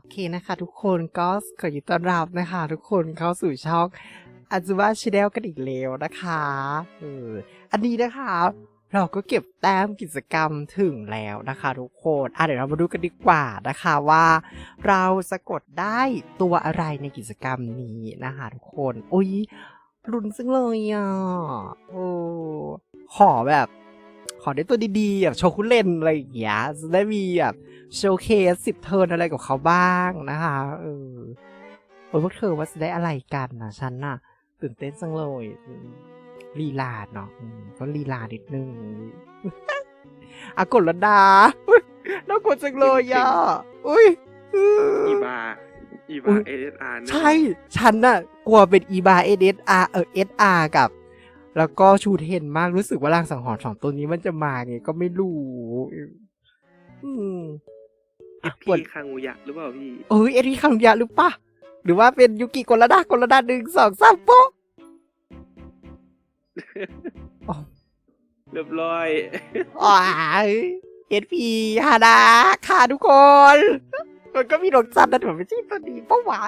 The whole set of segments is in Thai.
โอเคนะคะทุกคนก็ขอยินต้อนรับนะคะ ทุกคนเข้าสู่ช่องอาจูบาช n แนลกันอีกแล้วนะคะเอออันนี้นะคะ เราก็เก็บแต้มกิจกรรมถึงแล้วนะคะ ทุกคนอะเดี๋ยวเรามาดูกันดีกว่านะคะว่า เราสะกดได้ตัวอะไรในกิจกรรมนี้นะคะทุกคน อุ้ยรุนซึ่งเลยอะโอ้ขอแบบ ขอได้ตัวดีๆแบบโชคุเลนอะไรอย่างเงี้ยจะได้มีแบบโชว์เคสสิบเทิร์นอะไรกับเขาบ้างนะคะเออโอ้ยพวกเธอว่าจะได้อะไรกันนะฉันน่ะ ตื่นเต้นจังเลยอืมลีลาเนาะอืมก็ลีลานิดนึงอากดละดาอุ๊ยน่ากดจังเลยอะอุ้ยอีบาอีอุ๊บายเอสอาร์ใช่ ฉันน่ะ กลัวเป็นอีบาเอเอสอาร์เออเอสอาร์กับ แล้วก็ชูเทนมากรู้สึกว่าลางสังหรณ์สองตัวนี้มันจะมาไงก็ไม่รู้ อืมเอฟปวดพีคางูยะหรือเปล่าพี่เอ้ยเอริคังยะหรือปะหรือว่าเป็นยุกิโกลดาโกลดาหนึ่งสองสามโป๊ะอ๋อเรียบร้อยอ๋อเอสพีฮาดาค่ะทุกคน มันก็มีดอกจันนะแต่มันไม่ใช่ตัวนี้ปะวะ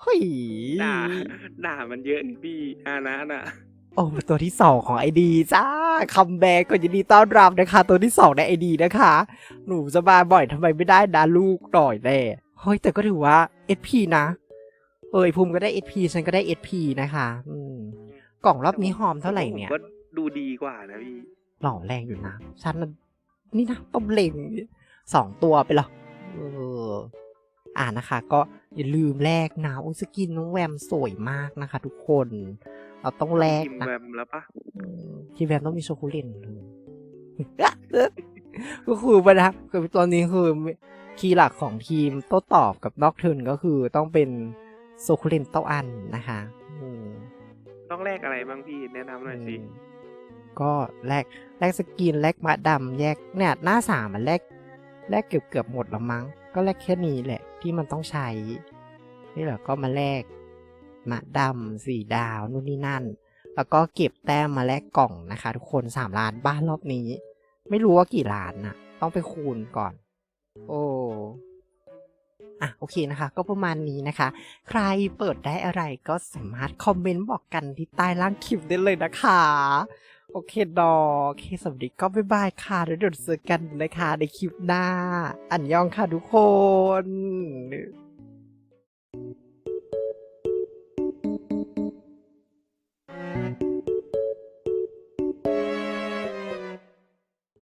เฮ้ยด่าด่ามันเยอะนี่พี่อานะน่ะ โอ้ตัวที่สองของไอดีจ้าคัมแบ็กก็ยินดีต้อนรับนะคะ ตัวที่สองในไอดีนะคะ หนูจะมาบ่อยทำไมไม่ได้นะลูกหน่อยแน่เฮ้ยแต่ก็ถือว่า SP นะ เออไอภูมิก็ได้ SP ฉันก็ได้ SP นะคะ อืมกล่องรอบนี้หอมเท่าไหร่เนี่ยผมก็ดูดีกว่านะพี่ หล่อแรงอยู่นะ ฉันน่ะนี่นะต้มเล็งสองตัวไปหรอเอออ่านะคะ ก็อย่าลืมแลกนะอุยสกินน้องแวมสวยมากนะคะ ทุกคน เราต้องแลกทีมนะแวมแล้วปะอืมทีมแวมต้องมีโชคุเลนเลย ก็คือปัญหาคือตอนนี้คือคีย์หลักของทีมโต้ตอบกับนอกเทิร์นก็คือต้องเป็นโซคุเลนเต้าอันนะคะอืม ต้องแลกอะไรบ้างพี่แนะนำหน่อยสิ อืมก็แลกแลกสกินแลกมาดำแยกเนี่ยหน้าสามมันแลกแลกเกือบเกือบหมดแล้วมั้ง ก็แลกแค่นี้แหละที่มันต้องใช้ นี่แหละก็มาแลก มาดำสี่ดาวนู่นนี่นั่น แล้วก็เก็บแต้มมาแลกกล่องนะคะ ทุกคนสามล้านบ้านรอบนี้ ไม่รู้ว่ากี่ล้านนะต้องไปคูณก่อน โอ้อะโอเคนะคะ ก็ประมาณนี้นะคะ ใครเปิดได้อะไรก็สามารถคอมเมนต์บอกกันที่ใต้ล่างคลิปได้เลยนะคะ โอเคดอโอเคสวัสดีก็บ๊ายบายค่ะแล้วเดี๋ยวเจอกันนะคะในคลิปหน้า อันยองค่ะทุกคน